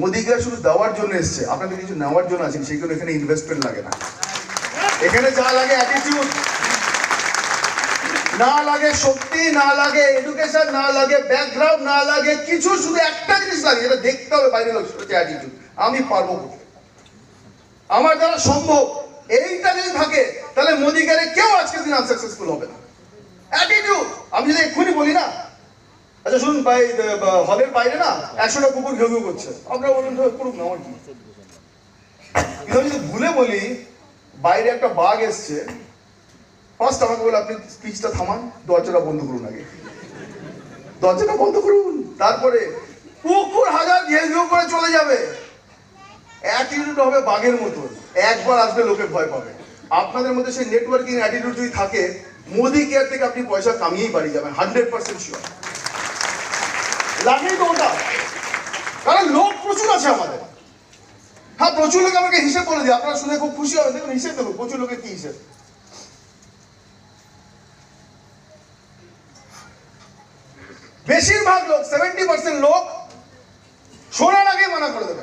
মোদিকে শুধু দেওয়ার জন্য এসছে, আপনাদের কিছু নেওয়ার জন্য আছেন সেইগুলো এখানে ইনভেস্টমেন্ট লাগে না। এখানে যা লাগে অ্যাটিটিউড না লাগে শক্তি, না লাগে এডুকেশন না লাগে ব্যাকগ্রাউন্ড না লাগে কিছু, শুধু একটা জিনিস লাগে, যেটা দেখতে হবে বাইরে লোক, সেটা অ্যাটিটিউড আমি পারব আমার দ্বারা সম্ভব। এইটা যদি থাকে, তাহলে মোদিগারে কেউ আজকের দিন আনসাকসেসফুল হবে না। অ্যাটিটিউড আমি যদি এক্ষুনি বলি না আচ্ছা শুনুন ভাই হলের বাইরে না একশোটা কুকুর ঘেউ ঘেউ করছে। আপনারা বলুন করুক না, আমার কি? আমি যদি ভুলে বলি, বাইরে একটা বাঘ এসছে। ফার্স্ট আমাকে বলে, আপনি স্পিচটা থামান, দরজাটা বন্ধ করুন আগে। দরজাটা বন্ধ করুন, তারপরে কুকুর হাজার ঘেউ ঘেউ করে চলে যাবে। অ্যাটিটিউড হবে বাঘের মতো একবার আসবে, লোকে ভয় পাবে। আপনাদের মধ্যে সেই নেটওয়ার্কিং অ্যাটিটিউড যদি থাকে, মোদি কেয়ার থেকে আপনি পয়সা কামিয়েই বাড়ি যাবেন হান্ড্রেড পার্সেন্ট শিওর লাগেই তো ওটা। কারণ লোক প্রচুর আছে আমাদের। হ্যাঁ প্রচুর আমাকে হিসেব দিই আপনারা শুনে খুব খুশি দেখুন, হিসেব প্রচুর কি হিসেব। বেশিরভাগ লোক সেভেন্টি পার্সেন্ট লোক শোনার আগে মানা করে দেবে।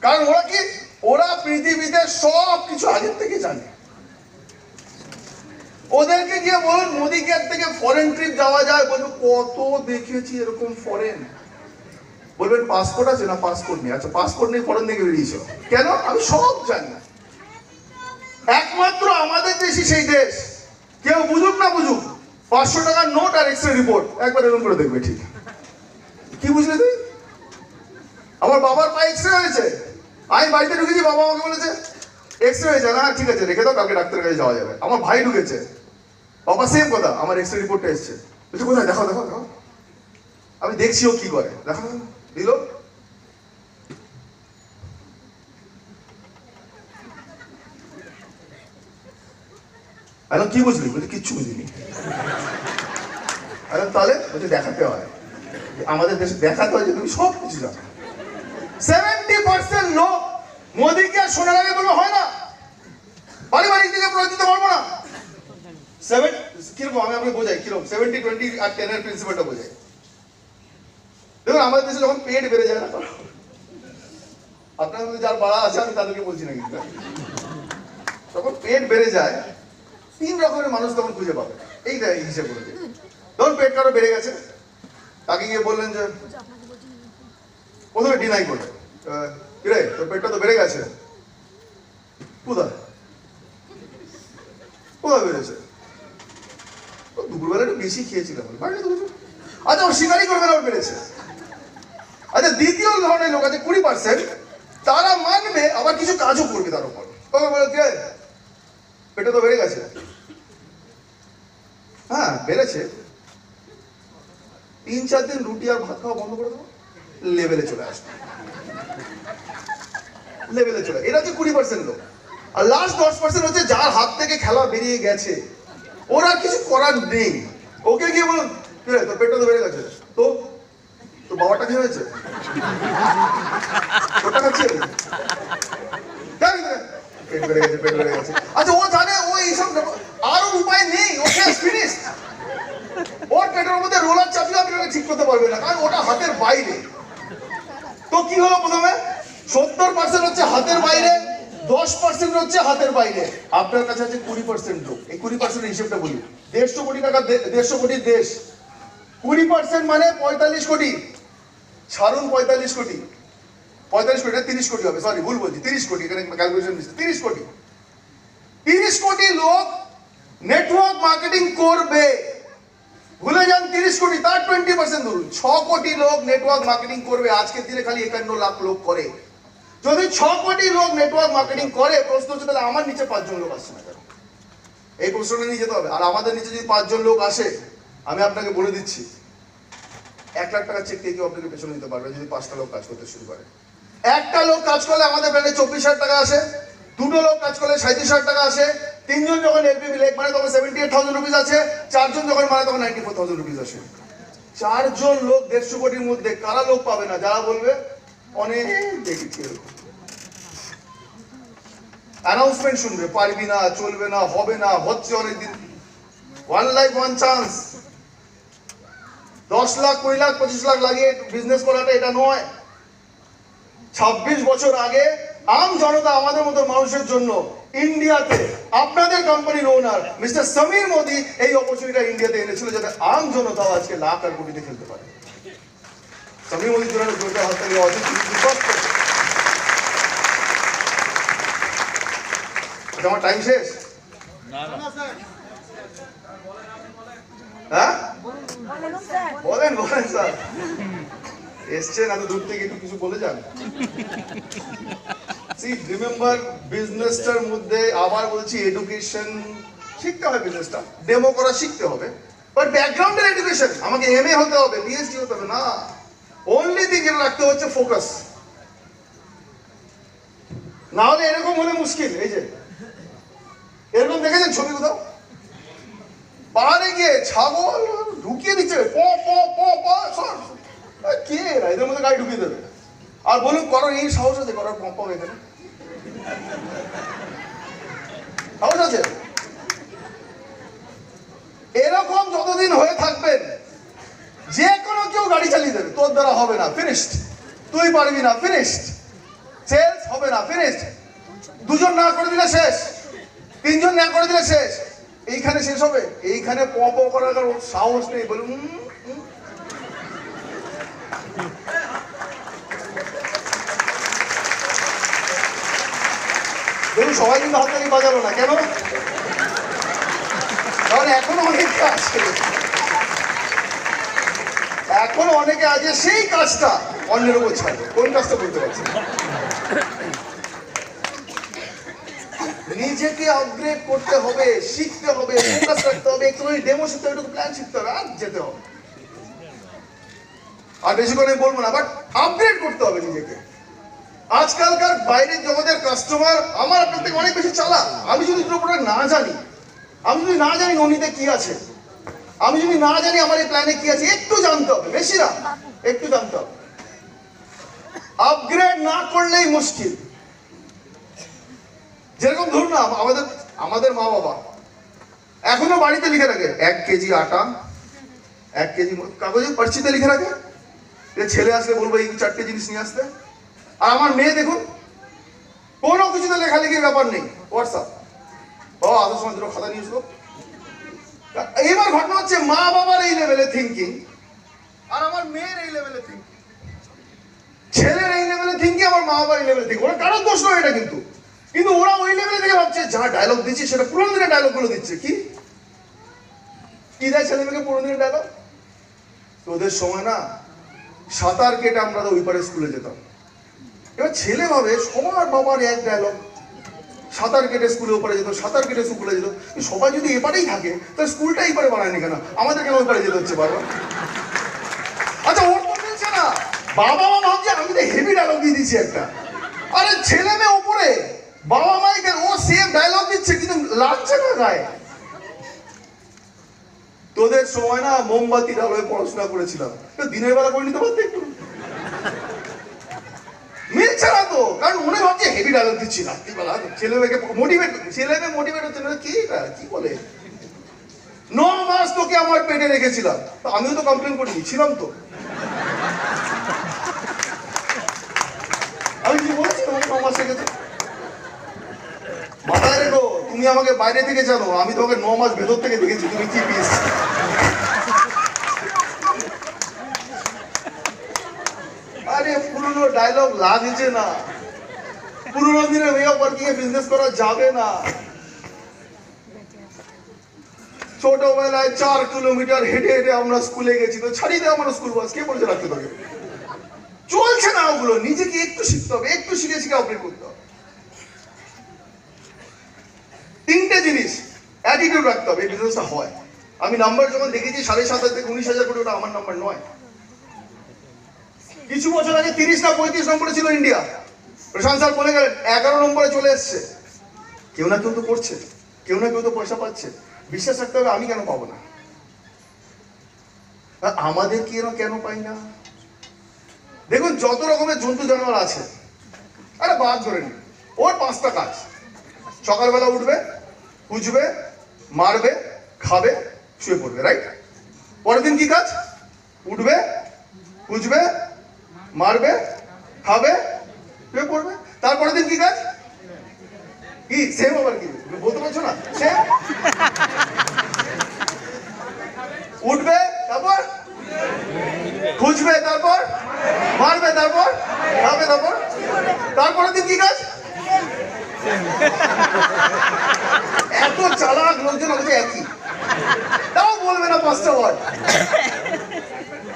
কারণ ওরা কি? ওরা পৃথিবীতে সব কিছু আগের থেকে জানে। ওদেরকে গিয়ে বলুন মোদি কেয়ার থেকে ফরেন ট্রিপ যাওয়া যায়। বলব কত দেখেছি এরকম ফরেন বলবেন পাসপোর্ট আছে না পাসপোর্ট নেই? আচ্ছা পাসপোর্ট নেই ফরেন থেকে বেরিয়েছো। কেন? আমি সব জানি। একমাত্র আমাদের দেশই সেই দেশ। কেউ বুঝুক না বুঝুক, পাঁচশো টাকার নোট আর এক্সরে রিপোর্ট একবার এরকম করে দেখবে, ঠিক। কি বুঝলে তুই? আমার বাবার পায়ে এক্সরে হয়েছে। আমি বাড়িতে ঢুকেছি, বাবা আমাকে বলেছে এক্সরে হয়েছে। না, ঠিক আছে, রেখে দাও, কালকে ডাক্তারের কাছে যাওয়া যাবে। আমার ভাই ঢুকেছে। বাবা সেম কথা। আমার এক্সরে রিপোর্টটা এসছে। বলছে, কোথায়? দেখো দেখো দেখো আমি দেখছি ও কি করে। দেখো দিল? কি বুঝলি? বলছি, কিচ্ছু বুঝিনি। এখন তাহলে? বলছে, দেখাতে হয়। আমাদের দেশে দেখাতে হয় যে তুমি সব কিছু জানো। সেভেন্টি পার্সেন্ট লোক মোদীকে আর আগে বলব, হয় না। পারিবারিক দিকে প্রয়োগ দিতে পারব না। সেভেন কীরকম? আমি আপনাকে বোঝাই, কীরকম? সেভেন্টি টোয়েন্টি আর টেনের প্রিন্সিপালটা বোঝাই। দেখুন, আমাদের দেশে যখন পেট বেড়ে যায় না আপনার যার বাড়া আছে, আমি তাদেরকে বলছি না কিন্তু। তখন পেট বেড়ে যায়, তিন রকমের মানুষ তখন খুঁজে পাবে। এই হিসেব করে। ধরুন, পেট কারও বেড়ে গেছে। তাকে গিয়ে বললেন যে, প্রথমে ডিনাই করবে কিরে, তোর পেটটা তো বেড়ে গেছে। কোথায়? কোথায় বেড়েছে? দুপুরবেলা একটু বেশি খেয়েছিলাম আচ্ছা ও করবে না বেড়েছে আচ্ছা দ্বিতীয় ধরনের লোক আছে, কুড়ি পার্সেন্ট তারা মানবে, আবার কিছু কাজও করবে তার উপর। পেটে তো বেড়ে গেছে। হ্যাঁ বেড়েছে। তিন চার দিন রুটি আর ভাত খাওয়া বন্ধ করে দেবো। লেভেলে চলে আসবে। লেভেলে চলে এটা হচ্ছে কুড়ি পার্সেন্ট লোক। আর লাস্ট দশ পার্সেন্ট হচ্ছে যার হাত থেকে খেলা বেরিয়ে গেছে। ওর আর কিছু করার নেই। ওকে গিয়ে বলুন, কি তোর পেটটা তো বেড়ে গেছে। তো? তো বাবাটা কি হয়েছে? ওটা খাচ্ছে পেট বেড়ে গেছে, পেট বেড়ে গেছে। আচ্ছা ও জানে, ও এইসব আরও উপায় নেই, ও শেষ ফিনিশ ওর পেটের মধ্যে রোলার চাপিয়ে আপনি ওকে ঠিক করতে পারবেন না, কারণ ওটা হাতের বাইরে। তো কি হলো প্রথমে? সত্তর পার্সেন্ট হচ্ছে হাতের বাইরে দশ পার্সেন্ট হচ্ছে হাতের বাইরে। আপনার কাছে আছে কুড়ি পার্সেন্ট লোক। এই কুড়ি পার্সেন্ট হিসেবটা বলি। দেড়শো কোটি টাকা দেড়শো কোটির দেশ। কুড়ি পার্সেন্ট মানে পঁয়তাল্লিশ কোটি। ছাড়ুন পঁয়তাল্লিশ কোটি। পঁয়তাল্লিশ কোটি তিরিশ কোটি হবে। সরি ভুল বলছি। তিরিশ কোটি, এখানে ক্যালকুলেশন দিচ্ছে। তিরিশ কোটি। তিরিশ কোটি লোক নেটওয়ার্ক মার্কেটিং করবে। ভুলে যান, তিরিশ কোটি, তার টোয়েন্টি পার্সেন্ট ধরুন। ছ কোটি লোক নেটওয়ার্ক মার্কেটিং করবে। আজকের দিনে খালি একান্ন লাখ লোক করে। যদি ছ কোটি লোক নেটওয়ার্ক মার্কেটিং করে, প্রশ্ন হচ্ছে তাহলে আমার নিচে পাঁচজন লোক আসছে না কেন? এই প্রশ্নটা নিয়ে যেতে হবে। আর আমাদের নিচে যদি পাঁচজন লোক আসে, আমি আপনাকে বলে দিচ্ছি, এক লাখ টাকা চেক দিয়ে কেউ আপনাকে পেছনে নিতে পারবে যদি পাঁচটা লোক কাজ করতে শুরু করে। একটা লোক কাজ করলে আমাদের ব্র্যান্ডে চব্বিশ হাজার টাকা আসে, দুটো লোক কাজ করলে সাঁত্রিশ হাজার টাকা আসে, তিনজন যখন এলপিবি লেগ মানে তখন সেভেন্টি এইট থাউজেন্ড রুপিস আছে, চারজন যখন মানে তখন নাইনটি ফোর থাউজেন্ড রুপিস আসে। চারজন লোক দেড়শো কোটির মধ্যে কারা লোক পাবে না? যারা বলবে পারবি না, চলবে না, হবে না, হচ্ছে অনেকদিন। ওয়ান লাইফ ওয়ান চান্স দশ লাখ, কুড়ি লাখ, পঁচিশ লাখ বিজনেস করাটা এটা নয়। ছাব্বিশ বছর আগে আম জনতা আমাদের মতো মানুষের জন্য ইন্ডিয়াতে আপনাদের কোম্পানির ওনার মিস্টার সমীর মোদি এই অপরচুনিটিটা ইন্ডিয়াতে এনেছিল যাতে আম জনতাও আজকে লাখ আর কোটিতে খেলতে পারে। তালি হওয়া উচিত। তিনি বিশ্বাস করছেন। আচ্ছা, আমার টাইম শেষ বলেন বলেন স্যার এসছেন এত দূর থেকে একটু কিছু বলে যান সি রিমেম্বার বিজনেসটার মধ্যে আবার বলছি এডুকেশন শিখতে হবে বিজনেসটা ডেমো করা শিখতে হবে বাট ব্যাকগ্রাউন্ডের এডুকেশন আমাকে এমএ হতে হবে পিএইচডি হতে হবে না অনলি থিং রাখতে হচ্ছে ফোকাস না হলে এরকম হলে মুশকিল, এই যে। এরকম দেখেছেন ছবি কোথাও? পাহাড়ে গিয়ে ছাগল ঢুকিয়ে দিচ্ছে, প প প প কে এরা? এদের মধ্যে গাড়ি ঢুকিয়ে দেবে। আর বলুন করো এই সাহস আছে? করার পম্প এখানে। সাহস আছে? এরকম যতদিন হয়ে থাকবেন যে কোনো কেউ গাড়ি চালিয়ে দেবে তোর দ্বারা হবে না ফিনিশড তুই পারবি না ফিনিশড সেলস হবে না ফিনিশড দুজন না করে দিলে শেষ। তিনজন না করে দিলে শেষ। এইখানে শেষ হবে। এইখানে প প করার কারণ সাহস নেই বলুন। সবাই কিন্তু হাততালি বাজালো না, কেন? কারণ এখনও অনেকে আছে। এখনও অনেকে আছে সেই কাজটা অন্যের উপর ছাড়বে কোন কাজটা বলতে পারছি নিজেকে আপগ্রেড করতে হবে, শিখতে হবে ফোকাস রাখতে হবে একটু ডেমো শিখতে হবে একটু প্ল্যান শিখতে হবে, আর যেতে হবে। আর বেশি করে বলব না বাট আপগ্রেড করতে হবে নিজেকে। আজকালকার বাইরের জগতের কাস্টমার আমার আপনার থেকে অনেক বেশি চালা আমি যদি প্রোডাক্ট না জানি, আমি যদি না জানি ননিতে কি আছে আমি যদি না জানি আমার এই প্ল্যানে কি আছে, একটু জানতে হবে, বেশি না। একটু জানতে হবে। আপগ্রেড না করলেই মুশকিল। যেরকম ধরুন না, আমাদের আমাদের মা বাবা, এখনও বাড়িতে লিখে রাখে, এক কেজি আটা, এক কেজি কাগজে পার্চিতে লিখে রাখে, যে ছেলে আসলে বলব এই চারটে জিনিস নিয়ে আসতে। আর আমার মেয়ে দেখুন, কোনো কিছুতে লেখালেখির ব্যাপার নেই হোয়াটসঅ্যাপ আসার সময় দুটো খাতা নিয়ে এসলো এবার ঘটনা হচ্ছে মা বাবার এই লেভেলে থিঙ্কিং আর আমার মেয়ের এই লেভেলে থিঙ্কিং ছেলের এই লেভেলে থিঙ্কিং আমার মা বাবার এই লেভেলে থিঙ্কিং ওরা কারোর দোষ নয় এটা কিন্তু। কিন্তু ওরা ওই লেভেলে থেকে ভাবছে যা ডায়লগ দিচ্ছে সেটা পুরোনো দিনের ডায়লগগুলো দিচ্ছে। কি? কি দেয় ছেলে মেয়েকে পুরোনো দিনের ডায়লগ তোদের সময় না সাঁতার কেটে আমরা তো ওই পারে স্কুলে যেতাম। এবার ছেলে ভাবে সবার বাবার এক ডায়লগ সাঁতার কেটে স্কুলে ওপারে যেত, সাঁতার কেটে স্কুলে যেত। সবাই যদি এপারেই থাকে, তাহলে স্কুলটা এই পারে বানায়নি কেন? আমাদের কেন ওপারে যেতে হচ্ছে বারবার? আচ্ছা ওর তো মিলছে না, বাবা মা ভাবছে, আমি তো হেভি ডায়লগ দিয়ে দিচ্ছি একটা। আরে, ছেলে মেয়ে ওপরে, বাবা মাই ও সেম ডায়লগ দিচ্ছে, কিন্তু লাগছে না গায়ে তোদের সময় না মোমবাতির আলোয় পড়াশোনা করেছিলাম। দিনের বেলা করে নিতে পারতে একটু? না তো, কারণ মনে ভাবছে হেভি ডায়লগ দিচ্ছি রাত্রিবেলা ছেলে মেয়েকে মোটিভেট ছেলে মেয়ে মোটিভেট হচ্ছে না কি কি বলে? ন মাস তোকে আমার পেটে রেখেছিলাম। আমিও তো কমপ্লেন করিনি, ছিলাম তো। আমি কি বলছি? তোমাকে ন মাস রেখেছে মাথায় রেখো, তুমি আমাকে বাইরে থেকে জানো, আমি তোমাকে ন মাস ভেতর থেকে দেখেছি, তুমি কি পিস আরে পুরনো ডায়লগ লাগছে না। পুরনো দিনে ওয়ে এ বিজনেস করা যাবে না। ছোটবেলায় চার কিলোমিটার হেঁটে হেঁটে আমরা স্কুলে গেছি, তো ছাড়িয়ে দেয় আমরা স্কুল বাস কে বলছে রাখতে তোকে চলছে না ওগুলো, নিজেকে একটু শিখতে হবে, একটু শিখে শিখে আপডেট করতে হবে। তিনটে জিনিস অ্যাটিটিউড রাখতে হবে, এই বিজনেসটা হয়। আমি নাম্বার যখন দেখেছি সাড়ে সাত হাজার থেকে উনিশ হাজার কোটি, ওটা আমার নাম্বার নয়। কিছু বছর আগে তিরিশ না পঁয়ত্রিশ নম্বরে ছিল ইন্ডিয়া। প্রশান্ত স্যার বলে গেলেন, এগারো নম্বরে চলে এসছে। কেউ না কেউ তো করছে, কেউ না কেউ তো পয়সা পাচ্ছে। বিশ্বাস রাখতে হবে, আমি কেন পাবো না? আমাদের কেন কেন পাই না? দেখুন, যত রকমের জন্তু জানোয়ার আছে, আরে বাদ ধরে নি ওর পাঁচটা কাজ। সকালবেলা উঠবে খুঁজবে মারবে, খাবে, শুয়ে পড়বে রাইট পরের দিন কি কাজ? উঠবে খুঁজবে মারবে, খাবে পড়বে তারপরের দিন কি কাজ? কি? সেম আবার কি? বলতে পারছ না? উঠবে, তারপর? খুঁজবে, তারপর? মারবে, তারপর? খাবে, তারপর? তারপরের দিন কি কাজ? এত চালাক লোকজন আমাকে একই। তাও বলবে না পাঁচটা ওয়ার্ড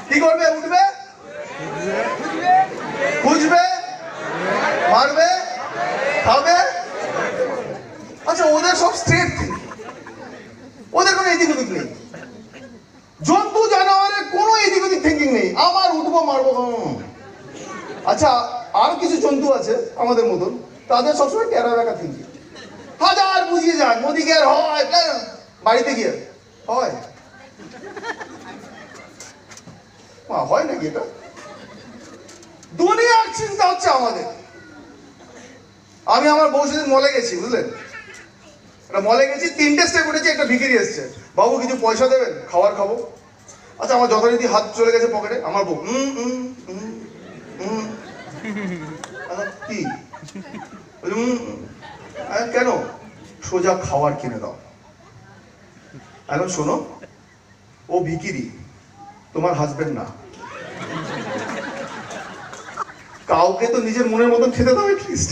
কি করবে? উঠবে খুঁজবে? মারবে? খাবে? আচ্ছা ওদের সব স্ট্রেট ওদের কোনো এদিক ওদিক নেই। জন্তু, জানোয়ারের কোনো এদিক ওদিক থিঙ্কিং নেই। আমার উঠবো, মারবো। আচ্ছা আরও কিছু জন্তু আছে আমাদের মতন? তাদের সবসময় টেরা বেকা থিঙ্কিং হাজার বুঝিয়ে যান মোদিকে আর হয় কেন? বাড়িতে গিয়ে। হয়। হয় নাকি এটা? দুনিয়ার চিন্তা হচ্ছে আমাদের। আমি আমার বউ সেদিন মলে গেছি বুঝলেন মলে গেছি তিনটে স্টেপ উঠেছি একটা ভিখিরি এসছে। বাবু কিছু পয়সা দেবেন? খাবার খাব। আচ্ছা আমার যথারীতি হাত চলে গেছে পকেটে আমার বউ আচ্ছা, কি? কেন? সোজা খাবার কিনে দাও। এখন শোনো ও ভিকিরি তোমার হাজবেন্ড না। কাউকে তো নিজের মনের মতন খেতে দাও এটলিস্ট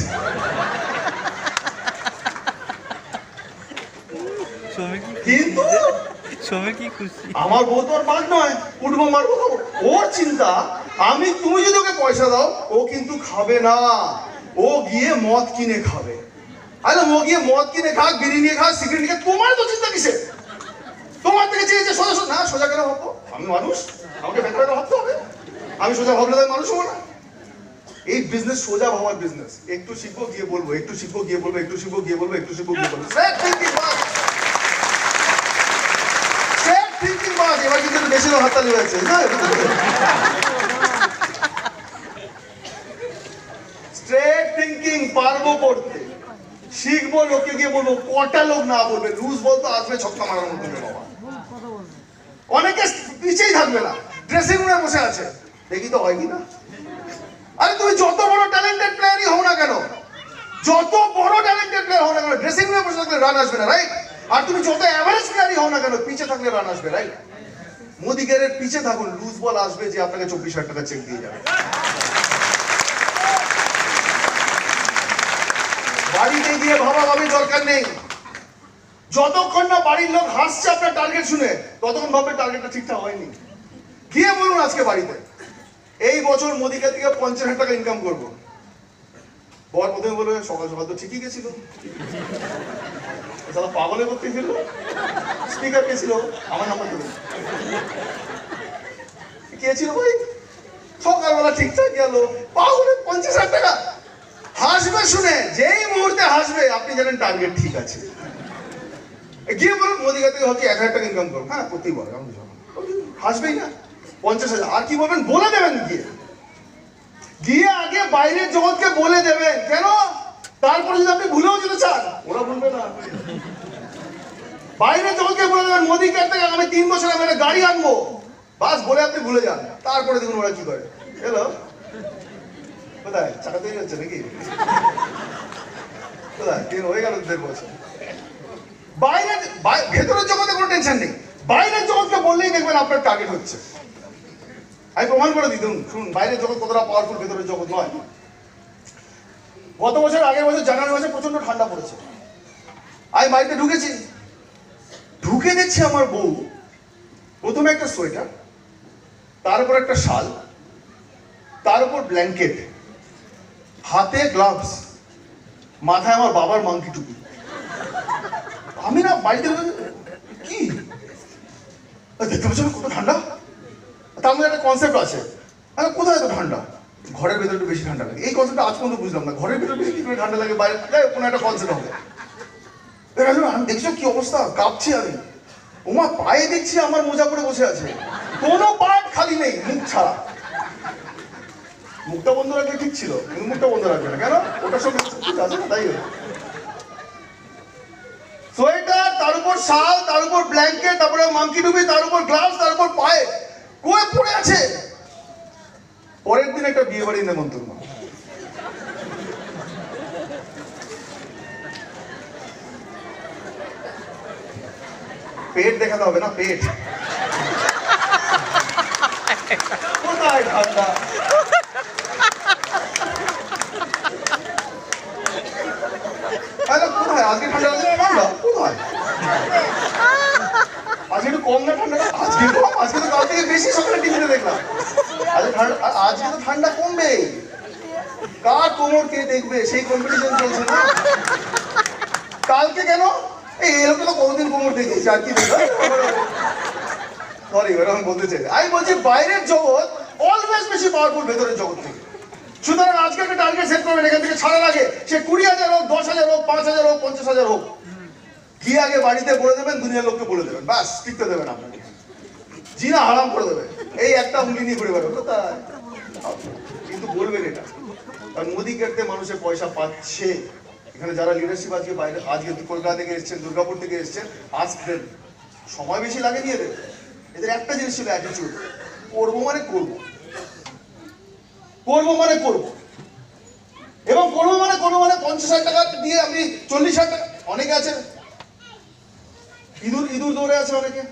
শ্রমিক কিন্তু কি খুশি? আমার বউ তো আর বাঘ নয় উঠবো মারবো খাব। ওর চিন্তা আমি তুমি যদি ওকে পয়সা দাও ও কিন্তু খাবে না। ও গিয়ে মদ কিনে খাবে। আরে ও গিয়ে মদ কিনে খাক বিড়ি নিয়ে খাক সিগারেট নিয়ে তোমার তো চিন্তা কিসে তোমার থেকে চেয়েছে সোজা সোজা না সোজা কেন ভাববো? আমি মানুষ আমাকে ভেতরে ভাবতে হবে। আমি সোজা ভাবলে তো আমি মানুষ হব না। এই বিজনেস সোজা ভাবার বিজনেস একটু শিখব, গিয়ে বলব, একটু শিখব, গিয়ে বলব, একটু শিখব, গিয়ে বলব, একটু শিখব, গিয়ে বলব। স্ট্রেট থিঙ্কিং পারব করতে। শিখব লোককে গিয়ে কটা লোক না বলবে? বলতো, আসবে মারার অনেকে পিছেই থাকবে না। ড্রেসিং রুমে বসে আছে। দেখি তো হয় কি না? আরে তুমি যত বড় ট্যালেন্টেড প্লেয়ারই হও না কেন? যত বড় ট্যালেন্টেড প্লেয়ার হও না কেন? ড্রেসিং রুমে বসে থাকলে রান আসবে না রাইট আর তুমি যত অ্যাভারেজ প্লেয়ারই হও না কেন, পিছে থাকলে রান আসবে রাইট মোদি গেরের পিছে থাকুন লুজ বল আসবে যে আপনাকে চব্বিশ হাজার টাকা চেক দিয়ে যাবে। বাড়িতে গিয়ে ভাবা ভাবি দরকার নেই। যতক্ষণ না বাড়ির লোক হাসছে আপনার টার্গেট শুনে, ততক্ষণ ভাববে টার্গেটটা ঠিকঠাক হয়নি। গিয়ে বলুন আজকে বাড়িতে। এই বছর মোদিকে থেকে পঞ্চাশ হাজার টাকা ইনকাম করব। বর প্রথমে বলবে সকাল সকাল তো ঠিকই গেছিল। সালা পাগলে করতে ছিল? স্পিকার কে ছিল? আমার নাম্বার দেবেন কে ছিল ভাই? সকালবেলা ঠিকঠাক গেল। পাগলে পঞ্চাশ হাজার টাকা। হাসবে শুনে, যেই মুহূর্তে হাসবে, আপনি জানেন টার্গেট ঠিক আছে। গিয়ে বলুন, মোদিকা থেকে হচ্ছে এক হাজার টাকা ইনকাম করো হ্যাঁ করতেই পারে আমি হাসবেই না। পঞ্চাশ হাজার। আর কি বলবেন? বলে দেবেন গিয়ে। গিয়ে আগে বাইরের জগৎকে বলে দেবেন। কেন? তারপরে যদি আপনি ভুলেও যেতে চান, ওরা ভুলবে না। বাইরের জগৎকে বলে দেবেন, মোদি কার থেকে আমি তিন বছর আমি একটা গাড়ি আনব। বাস, বলে আপনি ভুলে যান। তারপরে দেখুন ওরা কি করে। হ্যালো কোথায়? চাকা তৈরি হচ্ছে নাকি? কোথায়? তিন হয়ে গেল দেড় বছর। বাইরে বাই- ভেতরের জগতে কোনো টেনশন নেই। বাইরের জগৎকে বললেই দেখবেন আপনার টার্গেট হচ্ছে। আমি প্রমাণ করে দিই শুনুন, বাইরের জগৎ কতটা পাওয়ারফুল ভেতরের জগৎ নয়। গত বছর, আগের বছর, জানুয়ারি মাসে প্রচণ্ড ঠান্ডা পড়েছে। আমি বাড়িতে ঢুকেছি। ঢুকে দেখছি আমার বউ। প্রথমে একটা সোয়েটার, তার উপর একটা শাল, তার উপর ব্ল্যাঙ্কেট হাতে গ্লাভস মাথায় আমার বাবার মাংকি টুপি। আমি না, বাড়িতে কি? দেখতে পাচ্ছ কত ঠান্ডা? তার মধ্যে একটা কনসেপ্ট আছে। আরে কোথায় এত ঠান্ডা? ঘরের ভেতরে একটু বেশি ঠান্ডা লাগে। এই কনসেপ্টটা আজ পর্যন্ত বুঝলাম না। ঘরের ভেতরে বেশি করে ঠান্ডা লাগে, বাইরে যাই কোনো একটা কনসেপ্ট হবে। আমি দেখছ কি অবস্থা? কাঁপছি আমি। ওমা, পায়ে দেখছি আমার মোজা পরে বসে আছে। কোনো পার্ট খালি নেই, মুখ ছাড়া। মুখটা বন্ধ রাখলে ঠিক ছিল, কিন্তু মুখটা বন্ধ রাখবে না। কেন? ওটার সঙ্গে আছে না? তাই। সোয়েটার, তার উপর শাল, তার উপর ব্ল্যাঙ্কেট তারপরে মাংকি টুপি, তার উপর গ্লাভস তার উপর পায়ে। কুয়ে পড়ে আছে। পরের দিন একটা বিয়ে বাড়ি নেমন্তন্ন পেট দেখাতে হবে না, পেট। কোথায় ঠান্ডা কোথায়? আজকে ঠান্ডা কম না, ঠান্ডা আজকে আজকে তো কাল থেকে বেশি সকালে টিভিতে দেখলাম। ঠান্ডা আজকে তো ঠান্ডা কমবে কার কোমর কে দেখবে? সেই কম্পিটিশন চলছে না? কালকে কেন? এই এরকম তো কোনোদিন কোমর দেখেছি আর কি সরি এবার আমি বলতে চাই আমি বলছি, বাইরের জগৎ অলওয়েজ বেশি পাওয়ারফুল ভেতরের জগৎ থেকে। সুতরাং আজকে একটা টার্গেট সেট করবেন, এখান থেকে ছাড়া লাগে সে কুড়ি হাজার হোক, দশ হাজার হোক, পাঁচ হাজার হোক, পঞ্চাশ হাজার হোক। গিয়ে আগে বাড়িতে বলে দেবেন, দুনিয়ার লোককে বলে দেবেন। বাস টিকতে দেবেন আপনাকে। জিনা হারাম করে দেবে। এই একটা উঙ্গলি নিয়ে ঘুরে বেড়াবে, কোথায়? কিন্তু বলবেন এটা। কারণ মোদি মানুষের পয়সা পাচ্ছে। এখানে যারা লিডারশিপ আজকে বাইরে, আজকে কলকাতা থেকে এসছেন, দুর্গাপুর থেকে এসছেন আসবেন সময় বেশি লাগে নিয়ে এদের। এদের একটা জিনিস ছিল অ্যাটিটিউড করব মানে করব। করব মানে করব। এবং করব মানে করব মানে পঞ্চাশ হাজার টাকা দিয়ে আপনি চল্লিশ হাজার টাকা অনেকে আছে ইঁদুর ইঁদুর দৌড়ে আছে অনেকে।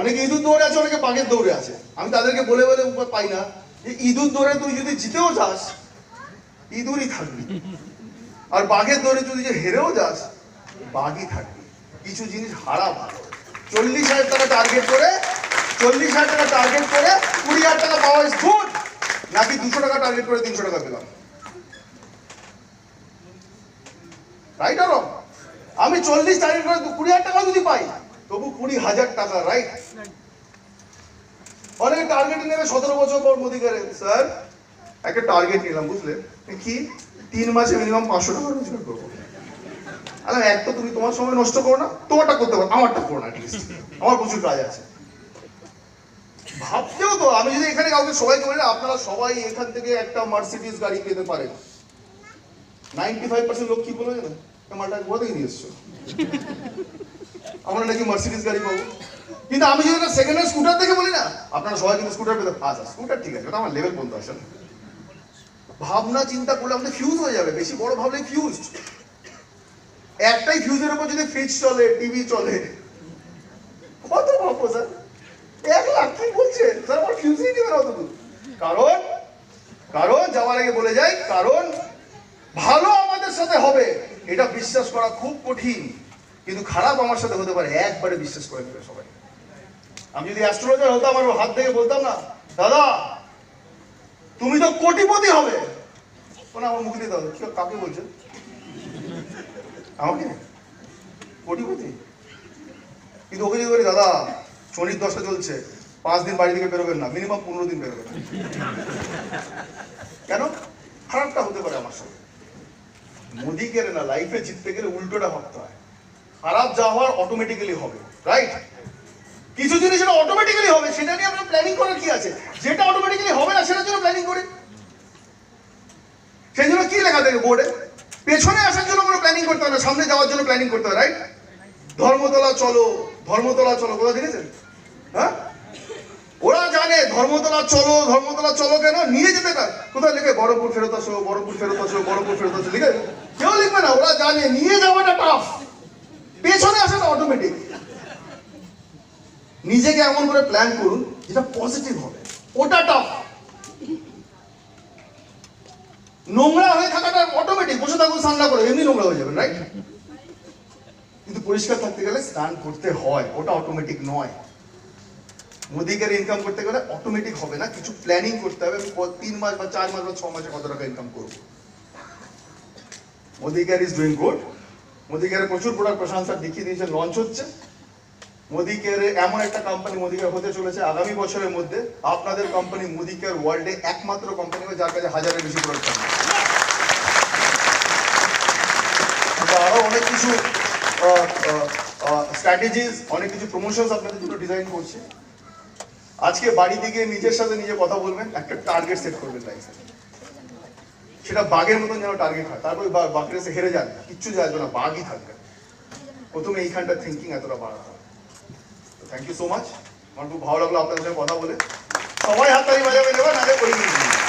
অনেকে ইঁদুর দৌড়ে আছে, অনেকে বাঘের দৌড়ে আছে। আমি তাদেরকে বলে বলে উপর পাই না যে ইঁদুর দৌড়ে তুই যদি জিতেও যাস, ইঁদুরই থাকবি। আর বাঘের দৌড়ে তুই যে হেরেও যাস, বাঘই থাকবি। কিছু জিনিস হারা ভালো। চল্লিশ হাজার টাকা টার্গেট করে, চল্লিশ হাজার টাকা টার্গেট করে কুড়ি হাজার টাকা পাওয়া গুড নাকি দুশো টাকা টার্গেট করে তিনশো টাকা পেলাম। রাইট আর? আমি চল্লিশ টার্গেট করে কুড়ি হাজার টাকা যদি পাই, তবু কুড়ি হাজার টাকা রাইট অনেকে টার্গেট নেবে সতেরো বছর পর মোদিকারে স্যার একটা টার্গেট নিলাম বুঝলেন কি? তিন মাসে মিনিমাম পাঁচশো টাকা রোজগার করব। আরে এক তো তুমি তোমার সময় নষ্ট করো না, তোমারটা করতে পারো, আমারটা করো না অ্যাটলিস্ট আমার প্রচুর কাজ আছে। ভাবতেও তো, আমি যদি এখানে কাউকে সবাইকে বলি আপনারা সবাই এখান থেকে একটা মার্সিডিজ গাড়ি পেতে পারেন। নাইনটি ফাইভ পার্সেন্ট লোক কি বলবে জানেন? "এ মালটা নিয়ে এসছো। আমরা নাকি মার্সিডিজ গাড়ি পাবো। কিন্তু আমি যদি সেকেন্ড হ্যান্ড স্কুটার দেখে বলি না, আপনারা সবাই কিন্তু স্কুটার পেতে আচ্ছা স্কুটার ঠিক আছে ওটা আমার লেভেল পর্যন্ত আসে না। ভাবনা, চিন্তা করলে আমাদের ফিউজ হয়ে যাবে, বেশি বড় ভাবলেই ফিউজ একটাই ফিউজের উপর যদি ফ্রিজ চলে টিভি চলে, কত ভাববো স্যার এক লাখ কি বলছে? স্যার আমার ফিউজই নেবে না অতদূর। কারণ কারণ, যাওয়ার আগে বলে যাই, কারণ ভালো আমাদের সাথে হবে। এটা বিশ্বাস করা খুব কঠিন, কিন্তু খারাপ আমার সাথে হতে পারে, একবারে বিশ্বাস করে নেবে সবাই। আমি যদি অ্যাস্ট্রোলজার হতাম আমার হাত থেকে বলতাম না, দাদা, তুমি তো কোটিপতি হবে। মানে আমার মুখ দিতে হবে কি কাকে বলছেন আমাকে? কোটিপতি? কিন্তু ওকে যদি বলি, দাদা, শনির দশটা চলছে, পাঁচ দিন বাড়ি থেকে বেরোবেন না মিনিমাম পনেরো দিন বেরোবেন কেন? খারাপটা হতে পারে আমার সাথে। মোদি গেলে না লাইফে জিততে গেলে উল্টোটা ভাবতে হয়। খারাপ যা হওয়ার অটোমেটিক্যালি হবে রাইট কিছু জিনিস যেটা অটোমেটিক্যালি হবে, সেটা নিয়ে আমরা প্ল্যানিং করার কি আছে? যেটা অটোমেটিক্যালি হবে না, সেটার জন্য প্ল্যানিং করি। সেই জন্য কি লেখা থাকে বোর্ডে পেছনে আসার জন্য কোনো প্ল্যানিং করতে হয় না, সামনে যাওয়ার জন্য প্ল্যানিং করতে হয় রাইট ধর্মতলা চলো ধর্মতলা চলো, কোথায় দেখেছেন? হ্যাঁ? ওরা জানে ধর্মতলা চলো ধর্মতলা চলো কেন? নিয়ে যেতে না কোথায় লিখে বড়পুর ফেরত আসো বড়পুর ফেরত আসো বড়পুর ফেরত আসো। লিখে কেউ লিখবে না, ওরা জানে। নিয়ে যাওয়াটা টাফ পেছনে আসে না অটোমেটিক নিজেকে এমন করে প্ল্যান করুন যেটা পজিটিভ হবে। ওটা টাফ নোংরা হয়ে থাকাটা অটোমেটিক বসে থাকুন সান্না করে। এমনি নোংরা হয়ে যাবে রাইট কিন্তু পরিষ্কার থাকতে গেলে স্নান করতে হয়। ওটা অটোমেটিক নয়। মোদিকের ইনকাম করতে গেলে অটোমেটিক হবে না, কিছু প্ল্যানিং করতে হবে তিন মাস বা চার মাস বা ছ মাসে কত টাকা ইনকাম করব। Modicare is doing good Modicare প্রচুর প্রোডাক্ট প্রশংসা দেখিয়ে দিয়েছে লঞ্চ হচ্ছে। মোদিকের এমন একটা কোম্পানি মোদিকের হতে চলেছে আগামী বছরের মধ্যে, আপনাদের কোম্পানি মোদিকের ওয়ার্ল্ডে একমাত্র কোম্পানি হবে যার কাছে হাজারের বেশি প্রোডাক্ট থাকবে আরও অনেক কিছু স্ট্র্যাটেজিস অনেক কিছু প্রমোশনস আপনাদের জন্য ডিজাইন করছি। আজকে বাড়িতে গিয়ে নিজের সাথে নিজে কথা বলবেন, একটা টার্গেট সেট করবেন লাইফে সেটা বাঘের মতন যেন টার্গেট হয়, তারপরে বাঘের এসে হেরে যান কিচ্ছু যাবে না, বাঘই থাকবে। প্রথমে এইখানটা থিঙ্কিং এতটা বাড়াতে হবে। থ্যাংক ইউ সো মাচ আমার খুব ভালো লাগল আপনাদের সাথে কথা বলে। সবাই হাততালি বাজাবে, নেবেন, আগে নিয়ে